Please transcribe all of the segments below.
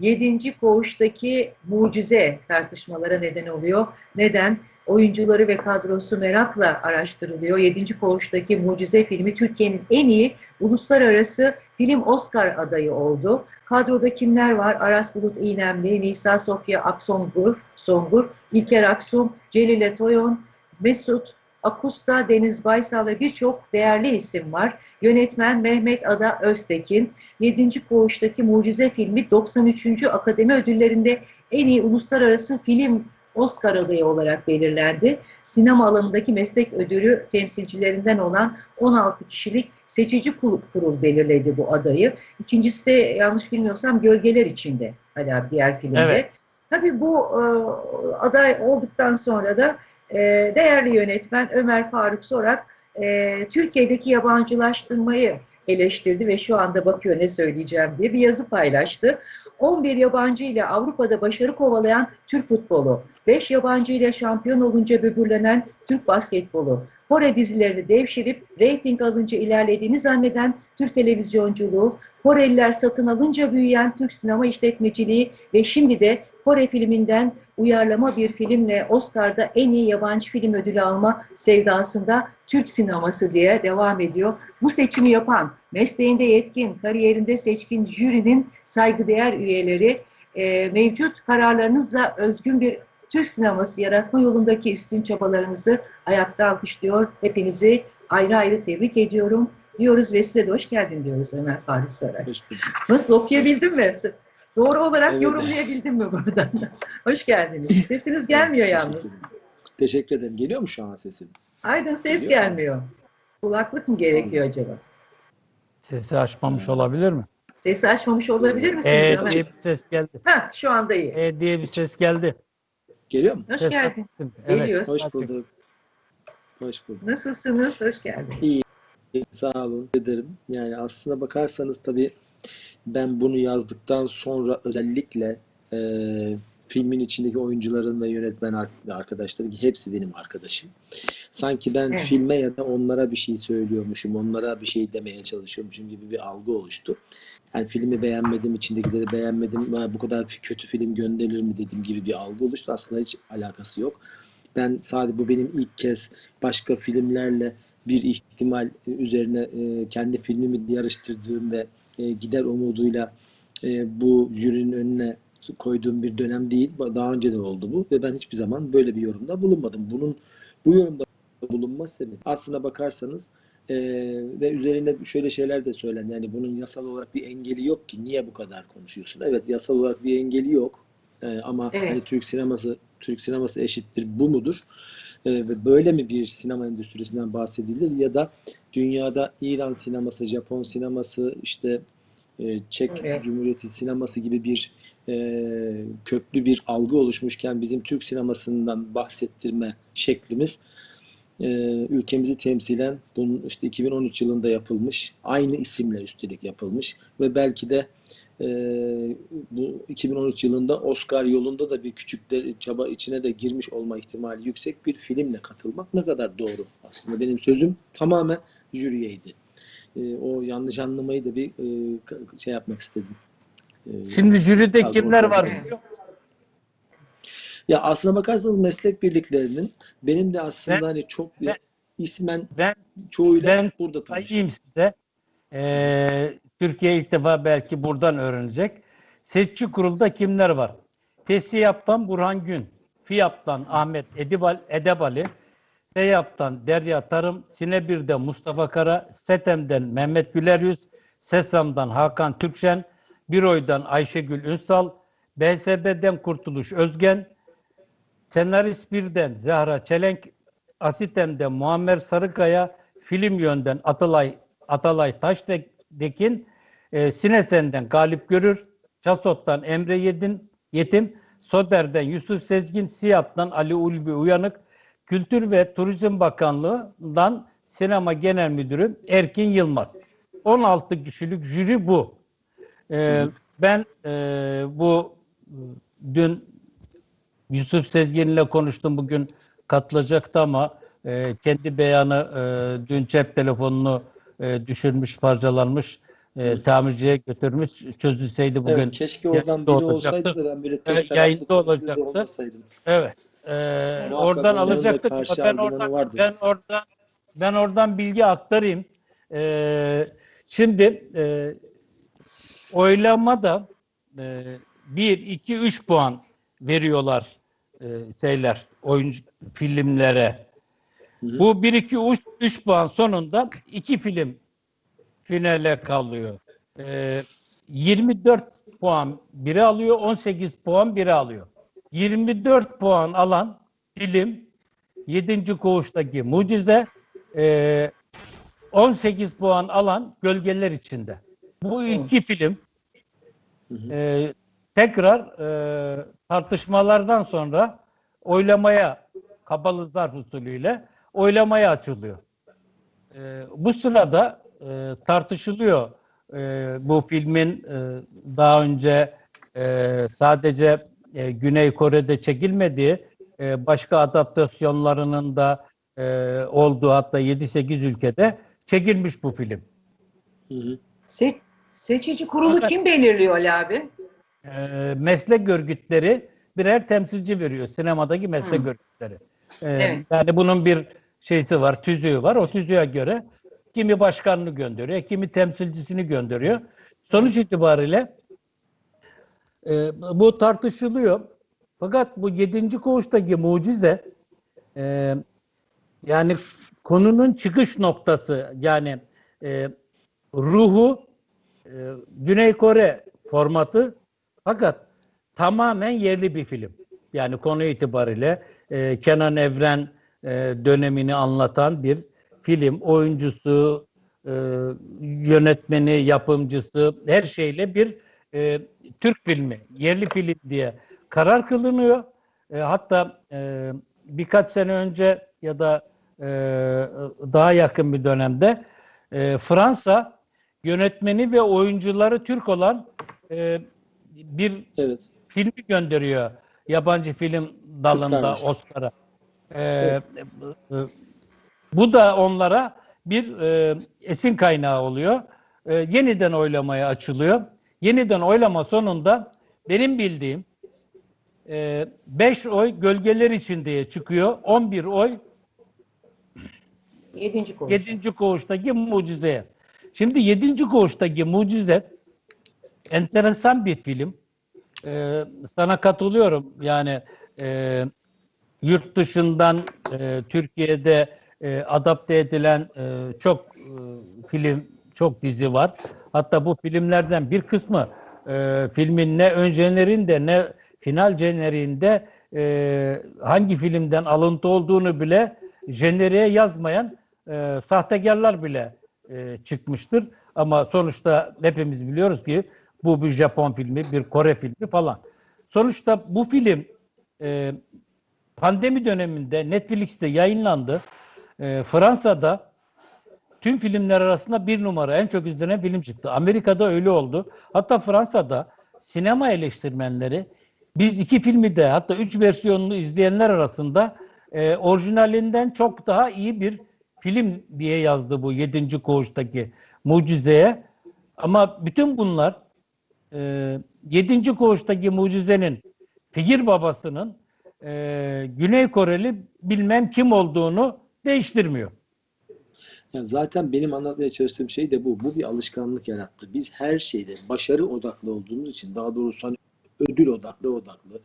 Yedinci koğuştaki mucize tartışmalara neden oluyor. Neden? Oyuncuları ve kadrosu merakla araştırılıyor. Yedinci koğuştaki mucize filmi Türkiye'nin en iyi uluslararası film Oscar adayı oldu. Kadroda kimler var? Aras Bulut İynemli, Nisa Sofya Aksongur, Songur, İlker Aksum, Celile Toyon, Mesut Akusta, Deniz Baysal ve birçok değerli isim var. Yönetmen Mehmet Ada Öztekin, 7. Koğuş'taki Mucize filmi 93. Akademi Ödülleri'nde en iyi uluslararası film Oscar adayı olarak belirlendi. Sinema alanındaki meslek ödülü temsilcilerinden olan 16 kişilik seçici kurul, kurul belirledi bu adayı. İkincisi de yanlış bilmiyorsam Gölgeler içinde hala diğer filmde. Evet. Tabii bu e, aday olduktan sonra da e, değerli yönetmen Ömer Faruk Sorak e, Türkiye'deki yabancılaştırmayı eleştirdi ve şu anda bakıyor ne söyleyeceğim diye bir yazı paylaştı. 11 yabancı ile Avrupa'da başarı kovalayan Türk futbolu, 5 yabancı ile şampiyon olunca böbürlenen Türk basketbolu, Kore dizilerini devşirip reyting alınca ilerlediğini zanneden Türk televizyonculuğu, Koreliler satın alınca büyüyen Türk sinema işletmeciliği ve şimdi de Kore filminden uyarlama bir filmle Oscar'da en iyi yabancı film ödülü alma sevdasında Türk sineması diye devam ediyor. Bu seçimi yapan, mesleğinde yetkin, kariyerinde seçkin jürinin saygıdeğer üyeleri e, mevcut kararlarınızla özgün bir Türk sineması yaratma yolundaki üstün çabalarınızı ayakta alkışlıyor. Hepinizi ayrı ayrı tebrik ediyorum diyoruz ve size de hoş geldin diyoruz Ömer Faruk Saray. Nasıl okuyabildin mi? Doğru olarak Evet, yorumlayabildin mi buradan? Hoş geldiniz. Sesiniz gelmiyor yalnız. Teşekkür ederim. Teşekkür ederim. Geliyor mu şu an sesim? Aydın ses Geliyor mu? gelmiyor. Kulaklık mı gerekiyor acaba? Sesi açmamış olabilir mi? Sesi açmamış olabilir misiniz? E Ömer? diye bir ses geldi. Ha, şu anda iyi. E diye bir ses geldi. Geliyor mu? Hoş Ses geldin. açtım. Geliyoruz. Hoş bulduk. Hoş bulduk. Nasılsınız? Hoş geldin. Sağ olun ederim. Yani aslına bakarsanız tabii ben bunu yazdıktan sonra özellikle e, filmin içindeki oyuncuların ve yönetmen ar- arkadaşlarım ki hepsi benim arkadaşım. Sanki ben Evet. filme ya da onlara bir şey söylüyormuşum, onlara bir şey demeye çalışıyormuşum gibi bir algı oluştu. Yani filmi beğenmedim, içindekileri beğenmedim, "Ha, bu kadar kötü film gönderilir mi dediğim gibi bir algı oluştu. Aslında hiç alakası yok. Ben sadece bu benim ilk kez başka filmlerle bir ihtimal üzerine e, kendi filmimi yarıştırdığım ve e, gider umuduyla e, bu jürinin önüne koyduğum bir dönem değil. Daha önce de oldu bu ve ben hiçbir zaman böyle bir yorumda bulunmadım. Bunun bu yorumda bulunma sebebi aslına bakarsanız e, ve üzerine şöyle şeyler de söylendi. Yani bunun yasal olarak bir engeli yok ki. Niye bu kadar konuşuyorsun? Evet yasal olarak bir engeli yok. E, ama Evet. hani Türk sineması Türk sineması eşittir bu mudur? E, ve böyle mi bir sinema endüstrisinden bahsedilir ya da dünyada İran sineması, Japon sineması, işte e, Çek Evet. Cumhuriyeti sineması gibi bir e, köklü bir algı oluşmuşken bizim Türk sinemasından bahsettirme şeklimiz e, ülkemizi temsilen bunun işte 2013 yılında yapılmış, aynı isimle üstelik yapılmış ve belki de e, bu 2013 yılında Oscar yolunda da bir küçük de, çaba içine de girmiş olma ihtimali yüksek bir filmle katılmak ne kadar doğru aslında benim sözüm tamamen jüriyeydi. E, o yanlış anlamayı da bir e, şey yapmak istedim. E, Şimdi jüride kimler var? Evet. Ya aslına bakarsanız meslek birliklerinin benim de aslında Ben- hani çok ben- ismen Ben çoğuyla ben burada tanıştım. size. Ee, Türkiye ilk defa belki buradan öğrenecek. Seçici kurulda kimler var? TESİAP'tan Burhan Gün, FİAP'tan Ahmet Edibal, Edebali, SEYAP'tan Derya Tarım, Sinebir'de Mustafa Kara, SETEM'den Mehmet Güler Yüz, SESAM'dan Hakan Türkşen, Biroy'dan Ayşegül Ünsal, BSB'den Kurtuluş Özgen, Senarist 1'den Zehra Çelenk, Asitem'den Muammer Sarıkaya, Film Yönden Atalay Atalay Taştekin, e, Sinesen'den Galip Görür, Çasot'tan Emre Yedin, Yetim, Soder'den Yusuf Sezgin, Siyat'tan Ali Ulvi Uyanık, Kültür ve Turizm Bakanlığı'ndan Sinema Genel Müdürü Erkin Yılmaz. 16 kişilik jüri bu. E, ben e, bu e, dün Yusuf Sezgin'le konuştum bugün katılacaktı ama e, kendi beyanı e, dün cep telefonunu e, düşürmüş, parçalanmış. e, tamirciye götürmüş çözülseydi bugün. Evet, keşke oradan biri olacaktı. olsaydı da ben böyle yayında olacaktı. Evet. Muhakkak oradan alacaktık ben oradan vardır. ben oradan ben oradan bilgi aktarayım. Ee, şimdi e, oylamada e, 1 2 3 puan veriyorlar e, şeyler oyuncu filmlere. Hı hı. Bu 1 2 3 3 puan sonunda iki film finale kalıyor. Ee, 24 puan biri alıyor, 18 puan biri alıyor. 24 puan alan film 7. koğuştaki mucize e, 18 puan alan gölgeler içinde. Bu iki film Hı hı. e, tekrar e, tartışmalardan sonra oylamaya kabalı zarf usulüyle oylamaya açılıyor. E, bu sırada e, tartışılıyor e, bu filmin e, daha önce e, sadece e, Güney Kore'de çekilmediği e, başka adaptasyonlarının da e, olduğu hatta 7-8 ülkede çekilmiş bu film. Hı hı. Se- seçici kurulu Fakat- kim belirliyor Ali abi? E, meslek örgütleri birer temsilci veriyor sinemadaki meslek Hı. örgütleri. E, Evet. Yani bunun bir şeysi var, tüzüğü var. O tüzüğe göre kimi başkanını gönderiyor, kimi temsilcisini gönderiyor. Sonuç itibariyle e, bu tartışılıyor. Fakat bu yedinci koğuştaki mucize e, yani konunun çıkış noktası yani e, ruhu e, Güney Kore formatı fakat tamamen yerli bir film. Yani konu itibariyle e, Kenan Evren e, dönemini anlatan bir film. Oyuncusu, e, yönetmeni, yapımcısı her şeyle bir e, Türk filmi, yerli film diye karar kılınıyor. E, hatta e, birkaç sene önce ya da e, daha yakın bir dönemde e, Fransa yönetmeni ve oyuncuları Türk olan e, bir Evet. filmi gönderiyor yabancı film dalında. Oscar'a. Ee, e, bu da onlara bir e, esin kaynağı oluyor. E, yeniden oylamaya açılıyor. Yeniden oylama sonunda benim bildiğim 5 oy gölgeler için diye çıkıyor. 11 oy Yedinci koğuş. 7. koğuştaki mucizeye. Şimdi 7. koğuştaki mucize enteresan bir film. Ee, sana katılıyorum. Yani e, yurt dışından e, Türkiye'de e, adapte edilen e, çok e, film, çok dizi var. Hatta bu filmlerden bir kısmı e, filmin ne ön jeneriğinde ne final jeneriğinde e, hangi filmden alıntı olduğunu bile jeneriğe yazmayan e, sahtekarlar bile e, çıkmıştır. Ama sonuçta hepimiz biliyoruz ki bu bir Japon filmi, bir Kore filmi falan. Sonuçta bu film e, pandemi döneminde Netflix'te yayınlandı. E, Fransa'da tüm filmler arasında bir numara en çok izlenen film çıktı. Amerika'da öyle oldu. Hatta Fransa'da sinema eleştirmenleri biz iki filmi de hatta üç versiyonunu izleyenler arasında e, orijinalinden çok daha iyi bir film diye yazdı bu yedinci koğuştaki mucizeye. Ama bütün bunlar e, 7. koğuştaki mucizenin figür babasının e, Güney Koreli bilmem kim olduğunu değiştirmiyor. Yani zaten benim anlatmaya çalıştığım şey de bu. Bu bir alışkanlık yarattı. Biz her şeyde başarı odaklı olduğumuz için daha doğrusu hani ödül odaklı odaklı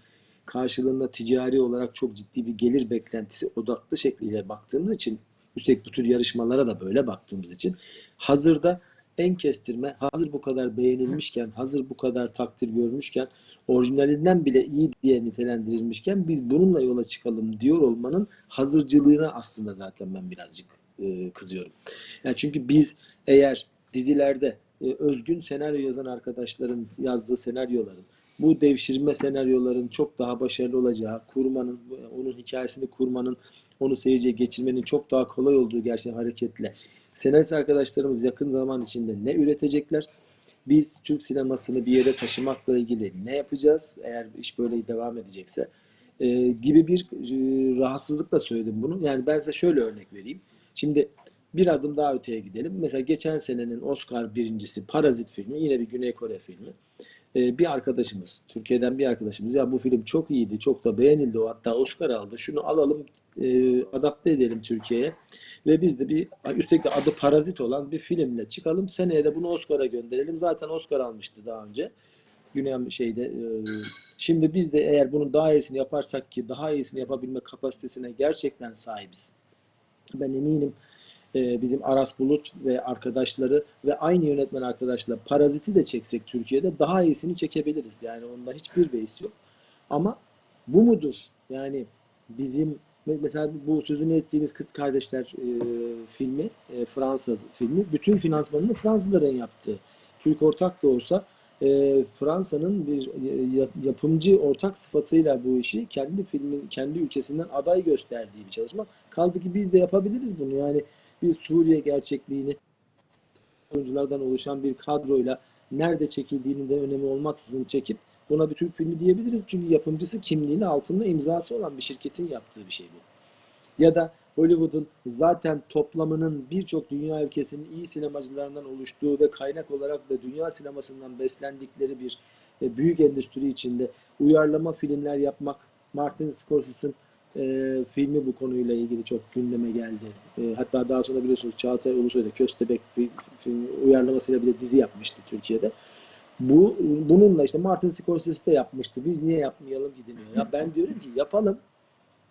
karşılığında ticari olarak çok ciddi bir gelir beklentisi odaklı şekliyle baktığımız için üstelik bu tür yarışmalara da böyle baktığımız için hazırda en kestirme hazır bu kadar beğenilmişken hazır bu kadar takdir görmüşken orijinalinden bile iyi diye nitelendirilmişken biz bununla yola çıkalım diyor olmanın hazırcılığına aslında zaten ben birazcık e, kızıyorum. Yani çünkü biz eğer dizilerde e, özgün senaryo yazan arkadaşların yazdığı senaryoların bu devşirme senaryoların çok daha başarılı olacağı, kurmanın, onun hikayesini kurmanın, onu seyirciye geçirmenin çok daha kolay olduğu gerçekten hareketle senarist arkadaşlarımız yakın zaman içinde ne üretecekler? Biz Türk sinemasını bir yere taşımakla ilgili ne yapacağız eğer iş böyle devam edecekse e, gibi bir e, rahatsızlıkla söyledim bunu. Yani ben size şöyle örnek vereyim. Şimdi bir adım daha öteye gidelim. Mesela geçen senenin Oscar birincisi Parazit filmi yine bir Güney Kore filmi. Ee, bir arkadaşımız, Türkiye'den bir arkadaşımız ya bu film çok iyiydi, çok da beğenildi o hatta Oscar aldı. Şunu alalım, e, adapte edelim Türkiye'ye ve biz de bir üstelik de adı Parazit olan bir filmle çıkalım. Seneye de bunu Oscar'a gönderelim. Zaten Oscar almıştı daha önce. Güney şeyde e, şimdi biz de eğer bunun daha iyisini yaparsak ki daha iyisini yapabilme kapasitesine gerçekten sahibiz. Ben eminim e, bizim Aras Bulut ve arkadaşları ve aynı yönetmen arkadaşla Parazit'i de çeksek Türkiye'de daha iyisini çekebiliriz. Yani onda hiçbir beis yok. Ama bu mudur? Yani bizim mesela bu sözünü ettiğiniz Kız Kardeşler e, filmi, e, Fransa filmi, bütün finansmanını Fransızların yaptığı. Türk ortak da olsa e, Fransa'nın bir e, yap- yapımcı ortak sıfatıyla bu işi kendi filmin kendi ülkesinden aday gösterdiği bir çalışma. Kaldı ki biz de yapabiliriz bunu. Yani bir Suriye gerçekliğini oyunculardan oluşan bir kadroyla nerede çekildiğinin de önemi olmaksızın çekip buna bir Türk filmi diyebiliriz. Çünkü yapımcısı kimliğini altında imzası olan bir şirketin yaptığı bir şey bu. Ya da Hollywood'un zaten toplamının birçok dünya ülkesinin iyi sinemacılarından oluştuğu ve kaynak olarak da dünya sinemasından beslendikleri bir e, büyük endüstri içinde uyarlama filmler yapmak Martin Scorsese'nin e, filmi bu konuyla ilgili çok gündeme geldi. E, hatta daha sonra biliyorsunuz Çağatay Ulusoy da Köstebek fi- film uyarlamasıyla bir de dizi yapmıştı Türkiye'de. Bu bununla işte Martin Scorsese de yapmıştı. Biz niye yapmayalım ki deniyor. Ya ben diyorum ki yapalım.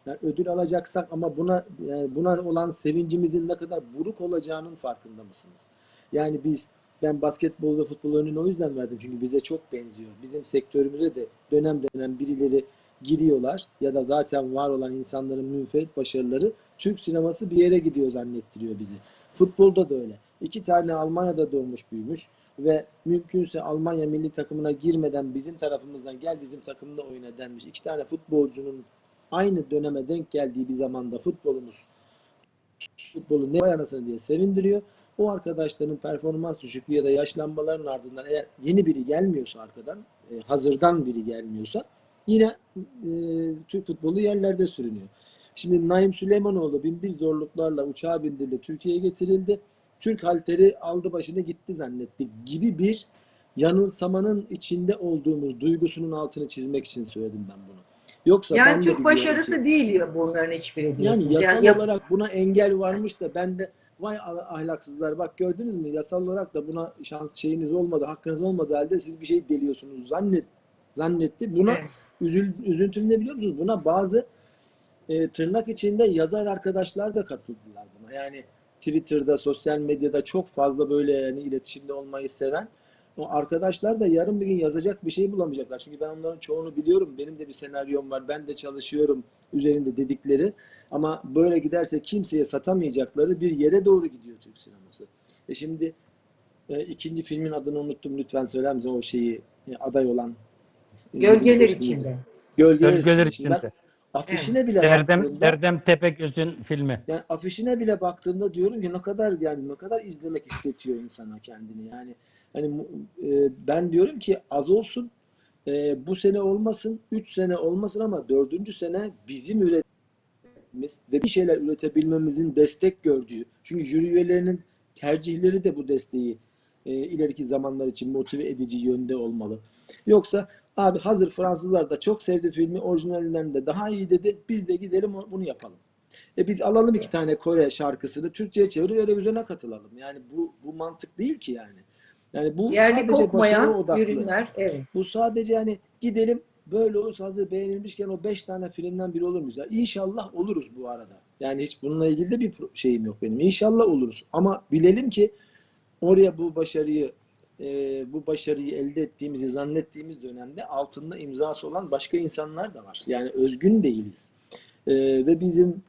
Yani ödül alacaksak ama buna yani buna olan sevincimizin ne kadar buruk olacağının farkında mısınız? Yani biz ben basketbol ve futbol örneğini o yüzden verdim çünkü bize çok benziyor. Bizim sektörümüze de dönem dönem birileri giriyorlar ya da zaten var olan insanların münferit başarıları Türk sineması bir yere gidiyor zannettiriyor bizi. Futbolda da öyle. İki tane Almanya'da doğmuş büyümüş ve mümkünse Almanya milli takımına girmeden bizim tarafımızdan gel bizim takımda oyna denmiş. iki tane futbolcunun aynı döneme denk geldiği bir zamanda futbolumuz futbolu ne anasını diye sevindiriyor. O arkadaşların performans düşüklüğü ya da yaşlanmaların ardından eğer yeni biri gelmiyorsa arkadan, e, hazırdan biri gelmiyorsa yine e, Türk futbolu yerlerde sürünüyor. Şimdi Naim Süleymanoğlu bin bir zorluklarla uçağa bindirildi, Türkiye'ye getirildi. Türk halteri aldı başını gitti zannettik gibi bir yanılsamanın içinde olduğumuz duygusunun altını çizmek için söyledim ben bunu. Yoksa ben Yani de Türk biliyorum başarısı ki- değil ya bunların hiçbiri diyorsunuz. yani yasal yap- olarak buna engel varmış da ben de vay ah- ahlaksızlar bak gördünüz mü yasal olarak da buna şans şeyiniz olmadı hakkınız olmadı halde siz bir şey deliyorsunuz zannet zannetti. Buna Evet. Üzül, üzüntüm ne biliyor musunuz? Buna bazı e, tırnak içinde yazar arkadaşlar da katıldılar buna. Yani Twitter'da, sosyal medyada çok fazla böyle yani iletişimde olmayı seven o arkadaşlar da yarın bir gün yazacak bir şey bulamayacaklar. Çünkü ben onların çoğunu biliyorum. Benim de bir senaryom var. Ben de çalışıyorum üzerinde dedikleri. Ama böyle giderse kimseye satamayacakları bir yere doğru gidiyor Türk sineması. E şimdi e, ikinci filmin adını unuttum. Lütfen söyler misin o şeyi e, aday olan? Gölgeler içinde. Gölgeler, Gölgeler içinde. Ben içinde. afişine bile Erdem, baktığımda Erdem Tepegöz'ün filmi. yani afişine bile baktığımda diyorum ki ne kadar yani ne kadar izlemek istetiyor insana kendini. Yani hani e, ben diyorum ki az olsun e, bu sene olmasın, 3 sene olmasın ama dördüncü sene bizim üretmemiz ve bir şeyler üretebilmemizin destek gördüğü. Çünkü jüri üyelerinin tercihleri de bu desteği e, ileriki zamanlar için motive edici yönde olmalı. Yoksa abi hazır Fransızlar da çok sevdi filmi orijinalinden de daha iyi dedi. Biz de gidelim bunu yapalım. E biz alalım iki tane Kore şarkısını Türkçe'ye çevirip televizyona katılalım. Yani bu bu mantık değil ki yani. Yani bu Yerli sadece başarı odaklı. ürünler. Evet. Bu sadece yani gidelim böyle olursa hazır beğenilmişken o beş tane filmden biri olur muyuz? Ya İnşallah oluruz bu arada. Yani hiç bununla ilgili de bir şeyim yok benim. İnşallah oluruz. Ama bilelim ki oraya bu başarıyı e, bu başarıyı elde ettiğimizi zannettiğimiz dönemde altında imzası olan başka insanlar da var. Yani özgün değiliz. E, ve bizim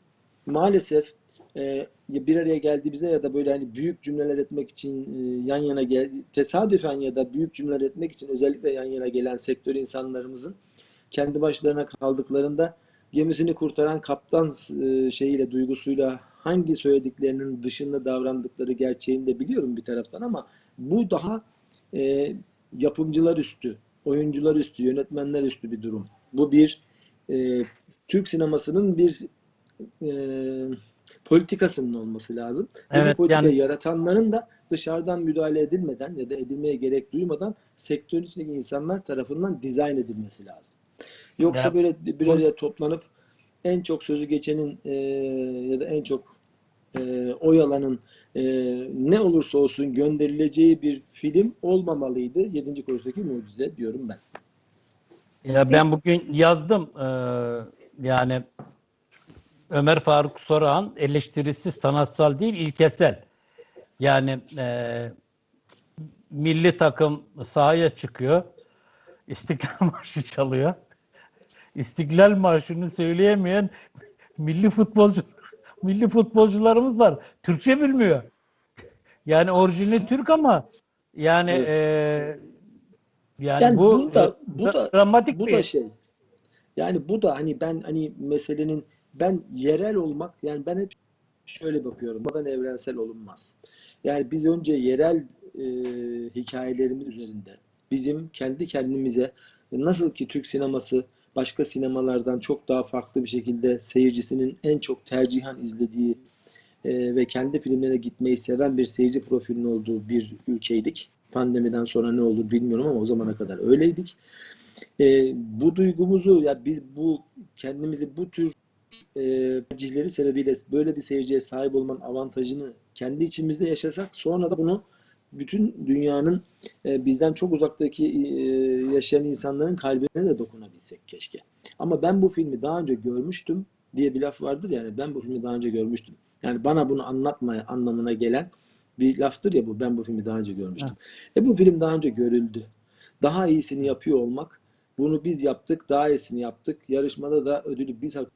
maalesef e, bir araya geldiğimizde ya da böyle hani büyük cümleler etmek için e, yan yana gel tesadüfen ya da büyük cümleler etmek için özellikle yan yana gelen sektör insanlarımızın kendi başlarına kaldıklarında gemisini kurtaran kaptan e, şeyiyle duygusuyla hangi söylediklerinin dışında davrandıkları gerçeğini de biliyorum bir taraftan ama bu daha e, yapımcılar üstü, oyuncular üstü, yönetmenler üstü bir durum. Bu bir e, Türk sinemasının bir e, politikasının olması lazım. Ve Evet, bu politikayı yani- yaratanların da dışarıdan müdahale edilmeden ya da edilmeye gerek duymadan sektörün içindeki insanlar tarafından dizayn edilmesi lazım. Yoksa Ya- böyle bir araya toplanıp en çok sözü geçenin e, ya da en çok e, oy alanın e, ne olursa olsun gönderileceği bir film olmamalıydı. 7. Koğuş'taki mucize diyorum ben. Ya ben bugün yazdım eee, yani Ömer Faruk Soran eleştirisi sanatsal değil ilkesel. Yani eee, milli takım sahaya çıkıyor. İstiklal Marşı çalıyor. İstiklal Marşı'nı söyleyemeyen milli futbolcu milli futbolcularımız var. Türkçe bilmiyor. Yani orijinali Türk ama yani Evet. eee, yani, Yani bu bu da- e, bu da- dramatik Bu bir da şey. Yani bu da hani ben hani meselenin ben yerel olmak yani ben hep şöyle bakıyorum. Buradan evrensel olunmaz. Yani biz önce yerel e, hikayelerimiz üzerinde bizim kendi kendimize nasıl ki Türk sineması başka sinemalardan çok daha farklı bir şekilde seyircisinin en çok tercihen izlediği e, ve kendi filmlerine gitmeyi seven bir seyirci profilinin olduğu bir ülkeydik. Pandemiden sonra ne olur bilmiyorum ama o zamana kadar öyleydik. E, bu duygumuzu ya biz bu kendimizi bu tür e, tercihleri sebebiyle böyle bir seyirciye sahip olmanın avantajını kendi içimizde yaşasak sonra da bunu bütün dünyanın e, bizden çok uzaktaki e, yaşayan insanların kalbine de dokunabilsek keşke. Ama ben bu filmi daha önce görmüştüm diye bir laf vardır yani ben bu filmi daha önce görmüştüm. Yani bana bunu anlatmaya anlamına gelen bir laftır ya bu ben bu filmi daha önce görmüştüm. E bu film daha önce görüldü. Daha iyisini yapıyor olmak bunu biz yaptık, daha iyisini yaptık. Yarışmada da ödülü biz hak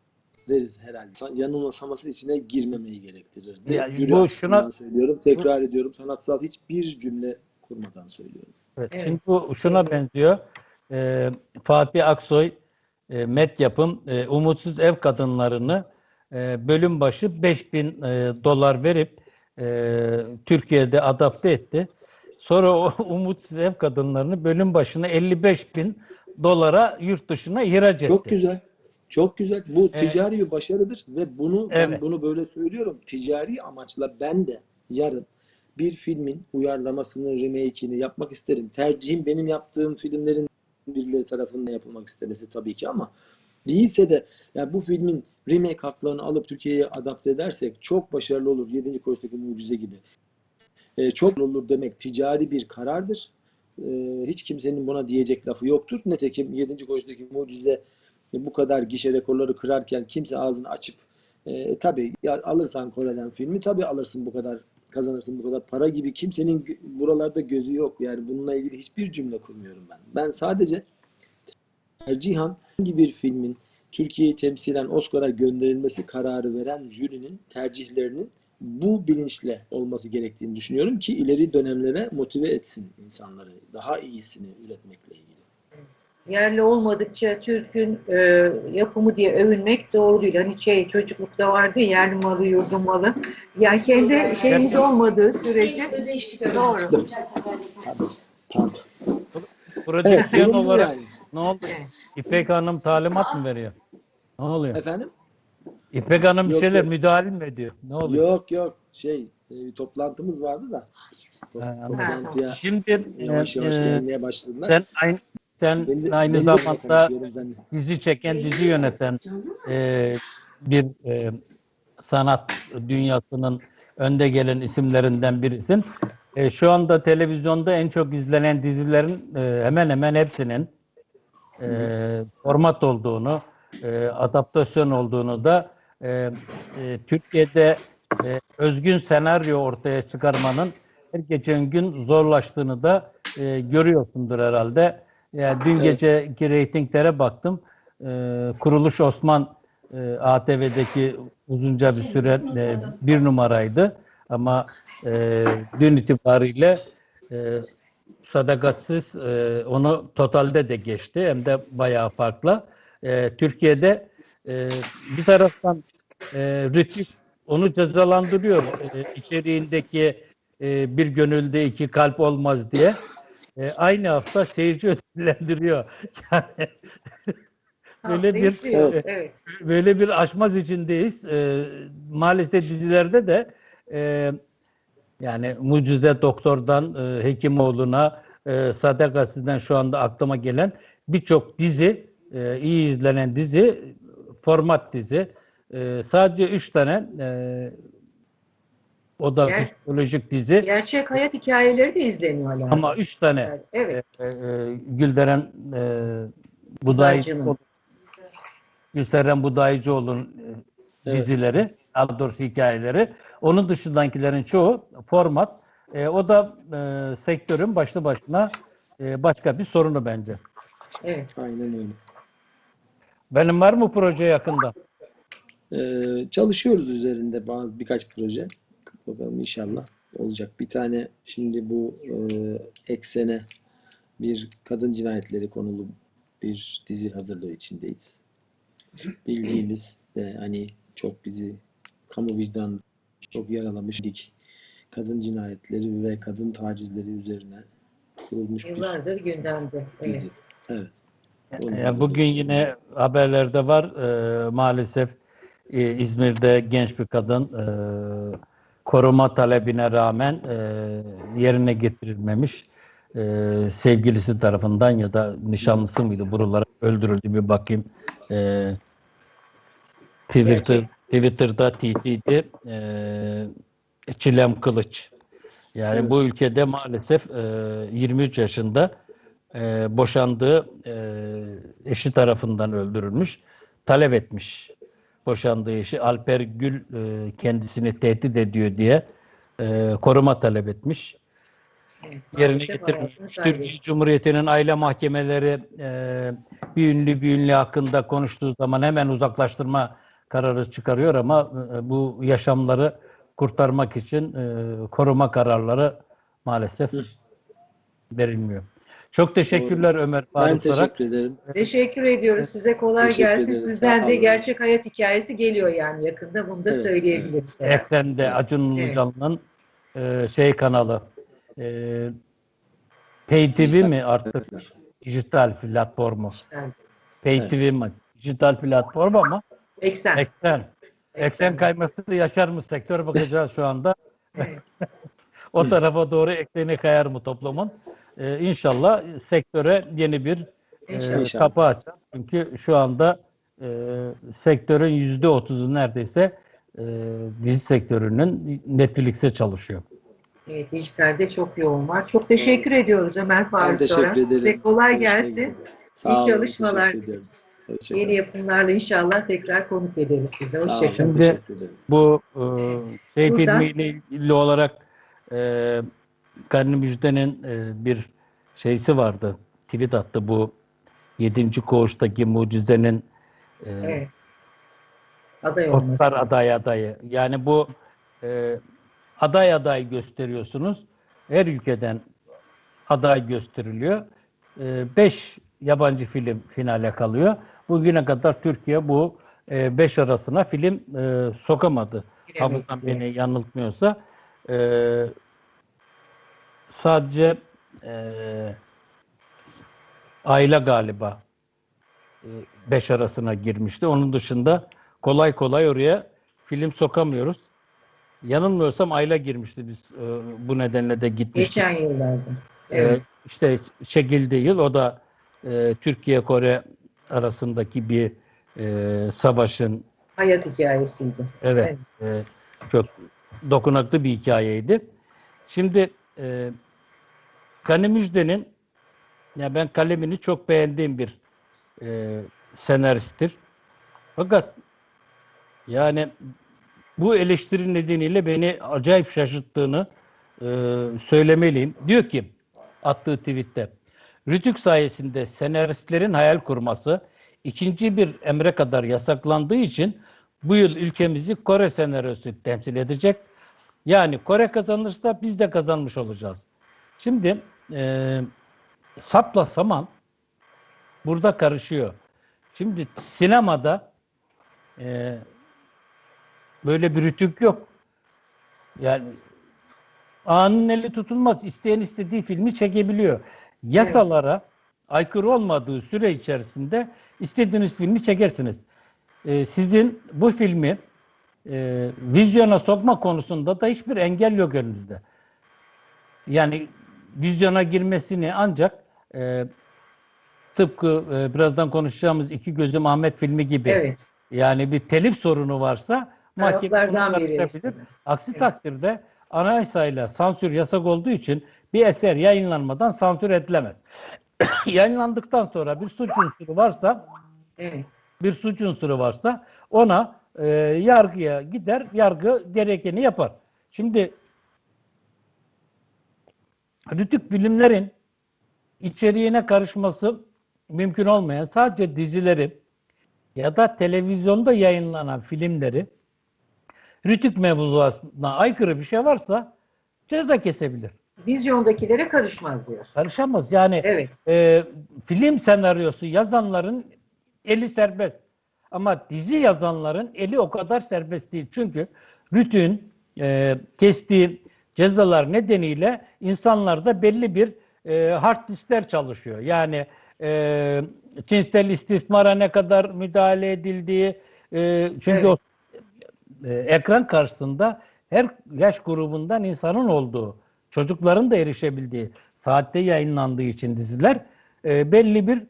ederiz herhalde. Yanılsaması içine girmemeyi gerektirirdi. Ya Jüri bu açısından şuna- söylüyorum, tekrar ediyorum. Sanatsal hiçbir cümle kurmadan söylüyorum. Evet, Evet. Şimdi bu şuna benziyor. Ee, Fatih Aksoy e, Medyap'ın e, Umutsuz Ev Kadınlarını e, bölüm başı 5000 e, dolar verip e, Türkiye'de adapte etti. Sonra o Umutsuz Ev Kadınlarını bölüm başına 55 bin dolara yurt dışına ihraç etti. Çok güzel. Çok güzel. Bu Evet. ticari bir başarıdır ve bunu ben Evet. bunu böyle söylüyorum. Ticari amaçla ben de yarın bir filmin uyarlamasını, remake'ini yapmak isterim. Tercihim benim yaptığım filmlerin birileri tarafından yapılmak istemesi tabii ki ama değilse de ya bu filmin remake haklarını alıp Türkiye'ye adapte edersek çok başarılı olur. 7. Koğuş'taki mucize gibi. Ee, çok olur demek ticari bir karardır. Ee, hiç kimsenin buna diyecek lafı yoktur. Nitekim 7. Koğuş'taki mucize bu kadar gişe rekorları kırarken kimse ağzını açıp e, tabii ya alırsan Kore'den filmi tabii alırsın bu kadar kazanırsın bu kadar para gibi kimsenin buralarda gözü yok. Yani bununla ilgili hiçbir cümle kurmuyorum ben. Ben sadece tercihan hangi bir filmin Türkiye'yi temsilen Oscar'a gönderilmesi kararı veren jürinin tercihlerinin bu bilinçle olması gerektiğini düşünüyorum ki ileri dönemlere motive etsin insanları daha iyisini üretmekle ilgili. Yerli olmadıkça Türk'ün e, yapımı diye övünmek doğru değil. Hani şey çocuklukta vardı ya, yerli malı yurdum malı. Yani kendi şeyimiz olmadığı sürece Neyse ödeştik öyle. Doğru. Geçen sefer de sadece. Pardon. Prodüksiyon olarak yani. ne oldu? Evet. İpek Hanım talimat mı veriyor? Ne oluyor? Efendim? İpek Hanım bir şeyler yok. müdahale mi ediyor? Ne oluyor? Yok yok şey e, bir toplantımız vardı da Ha, toplantıya Şimdi yavaş yavaş e, gelmeye başladılar. sen aynı sen Ben de- aynı ben de zamanda dizi çeken, dizi yöneten e, bir e, sanat dünyasının önde gelen isimlerinden birisin. E, şu anda televizyonda en çok izlenen dizilerin e, hemen hemen hepsinin e, format olduğunu, e, adaptasyon olduğunu da e, e, Türkiye'de e, özgün senaryo ortaya çıkarmanın her geçen gün zorlaştığını da e, görüyorsundur herhalde. Yani dün Evet. geceki reytinglere baktım. E, Kuruluş Osman e, ATV'deki uzunca bir süre e, bir numaraydı. Ama e, dün itibariyle e, sadakatsiz e, onu totalde de geçti. Hem de bayağı farklı. E, Türkiye'de e, bir taraftan e, Rütük onu cezalandırıyor. E, içeriğindeki e, bir gönülde iki kalp olmaz diye. E, aynı hafta seyirci ödüllendiriyor. Yani böyle bir e, evet. böyle bir aşmaz içindeyiz. Ee, maalesef dizilerde de e, yani Mucize Doktor'dan e, Hekimoğlu'na e, Sadakasiz'den şu anda aklıma gelen birçok dizi, e, iyi izlenen dizi, format dizi. E, sadece üç tane e, o da Ger- psikolojik dizi Gerçek hayat hikayeleri de izleniyor hala. ama üç tane Evet. e, e, Gülderen e, Budayıcı'nın. Budayıcıoğlu Gülseren Budayıcıoğlu'nun e, Evet. dizileri, daha doğrusu hikayeleri. Onun dışındakilerin çoğu format. E, o da e, sektörün başlı başına e, başka bir sorunu bence. Evet. Aynen öyle. Benim var mı proje yakında? Ee, çalışıyoruz üzerinde bazı birkaç proje. Bakalım inşallah olacak. Bir tane şimdi bu e, eksene bir kadın cinayetleri konulu bir dizi hazırlığı içindeyiz. Bildiğimiz ve hani çok bizi kamu vicdan çok yaralamış dik kadın cinayetleri ve kadın tacizleri üzerine kurulmuş bir Yıllardır gündemde. Evet. dizi. Evet. Onun bugün yine haberlerde var. E, maalesef e, İzmir'de genç bir kadın e, koruma talebine rağmen e, yerine getirilmemiş. E, sevgilisi tarafından ya da nişanlısı mıydı buralara öldürüldü bir bakayım. E, Twitter, Twitter'da TT'di. E, Çilem Kılıç. Yani Evet. bu ülkede maalesef e, 23 yaşında e, boşandığı e, eşi tarafından öldürülmüş. Talep etmiş boşandığı eşi. Alper Gül e, kendisini tehdit ediyor diye e, koruma talep etmiş. Evet. Yerine getirmiş. Türkiye. Cumhuriyeti'nin aile mahkemeleri e, bir ünlü bir ünlü hakkında konuştuğu zaman hemen uzaklaştırma kararı çıkarıyor ama e, bu yaşamları kurtarmak için e, koruma kararları maalesef verilmiyor. Çok teşekkürler Ömer Ben Faruk Sarak. teşekkür ederim. Teşekkür ediyoruz. Size kolay Teşekkür gelsin. ederiz. Sizden Sağ de olun. gerçek hayat hikayesi geliyor yani yakında. Bunu da Evet, söyleyebiliriz. Eksen'de Acun Evet. Ilıcalı'nın e, şey kanalı e, Pay TV mi artık dijital platformu? Yani, Pay Evet. TV mi? Dijital platform ama Eksen. eksen. Eksen kayması da yaşar mı sektör bakacağız şu anda. Evet. O tarafa doğru ekleni kayar mı toplumun? Ee, inşallah sektöre yeni bir e, İnşallah. Kapı açar. Çünkü şu anda e, sektörün yüzde otuzu neredeyse e, dizi sektörünün Netflix'e çalışıyor. Evet, dijitalde çok yoğun var. Çok teşekkür ediyoruz Ömer Ben Faruk teşekkür Soran. ederim. Size kolay Görüşmek gelsin. Sağ İyi olun, çalışmalar. teşekkür ederim. Hoşça Yeni kalın. yapımlarla inşallah tekrar konuk ederiz size. Sağ olun, Hoşçakalın. Şimdi- teşekkür ederim. Bu e, şey Buradan- filmiyle ilgili olarak e, Karni Müjde'nin e, bir şeysi vardı. Tweet attı bu 7. koğuştaki mucizenin e, Evet. Aday olması. Aday adayı. Yani bu e, aday aday gösteriyorsunuz. Her ülkeden aday gösteriliyor. 5 yabancı film finale kalıyor. Bugüne kadar Türkiye bu 5 arasına film e, sokamadı. Hafızam beni yanıltmıyorsa. E, sadece e, aile galiba 5 arasına girmişti. Onun dışında kolay kolay oraya film sokamıyoruz. Yanılmıyorsam Ayla girmişti biz e, bu nedenle de gitmiştik. Geçen yıllarda. E, Evet. işte çekildiği yıl o da e, Türkiye Kore arasındaki bir e, savaşın Hayat hikayesiydi. evet, e, çok dokunaklı bir hikayeydi. Şimdi e, Kani Müjde'nin ya ben kalemini çok beğendiğim bir e, senaristtir. Fakat yani bu eleştiri nedeniyle beni acayip şaşırttığını e, söylemeliyim. Diyor ki attığı tweette Rütük sayesinde senaristlerin hayal kurması ikinci bir emre kadar yasaklandığı için bu yıl ülkemizi Kore senaryosu temsil edecek. Yani Kore kazanırsa biz de kazanmış olacağız. Şimdi e, sapla saman burada karışıyor. Şimdi sinemada e, böyle bir rütük yok. Yani anın eli tutulmaz. İsteyen istediği filmi çekebiliyor. Yasalara aykırı olmadığı süre içerisinde istediğiniz filmi çekersiniz. Ee, sizin bu filmi e, vizyona sokma konusunda da hiçbir engel yok önünüzde. Yani vizyona girmesini ancak e, tıpkı e, birazdan konuşacağımız İki Gözüm Ahmet filmi gibi Evet. yani bir telif sorunu varsa mahkeme bunu istemez. Aksi Evet. takdirde anayasayla sansür yasak olduğu için bir eser yayınlanmadan sansür edilemez. Yayınlandıktan sonra bir suç unsuru varsa Evet. bir suç unsuru varsa ona e, yargıya gider, yargı gerekeni yapar. Şimdi Rütük filmlerin içeriğine karışması mümkün olmayan sadece dizileri ya da televizyonda yayınlanan filmleri Rütük mevzuasına aykırı bir şey varsa ceza kesebilir. Vizyondakilere karışmaz diyorsun. Karışamaz. Yani Evet. e, film senaryosu yazanların eli serbest. Ama dizi yazanların eli o kadar serbest değil. Çünkü bütün e, kestiği cezalar nedeniyle insanlarda belli bir e, hard diskler çalışıyor. Yani e, cinsel istismara ne kadar müdahale edildiği e, çünkü Evet. o e, ekran karşısında her yaş grubundan insanın olduğu, çocukların da erişebildiği saatte yayınlandığı için diziler e, belli bir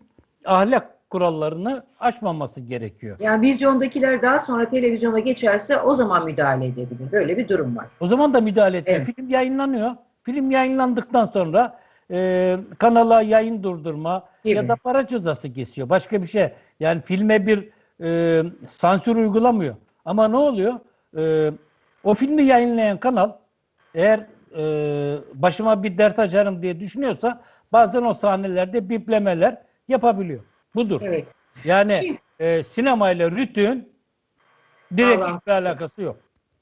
ahlak kurallarını aşmaması gerekiyor. Yani vizyondakiler daha sonra televizyona geçerse o zaman müdahale edebilir. Böyle bir durum var. O zaman da müdahale etmiyor. Evet. Film yayınlanıyor. Film yayınlandıktan sonra e, kanala yayın durdurma Gibi. ya da para cezası kesiyor. Başka bir şey. Yani filme bir e, sansür uygulamıyor. Ama ne oluyor? E, o filmi yayınlayan kanal eğer e, başıma bir dert açarım diye düşünüyorsa bazen o sahnelerde biplemeler yapabiliyor. Budur. Evet. Yani Şimdi- e, sinemayla rütün direkt Bağlantı. hiçbir alakası yok.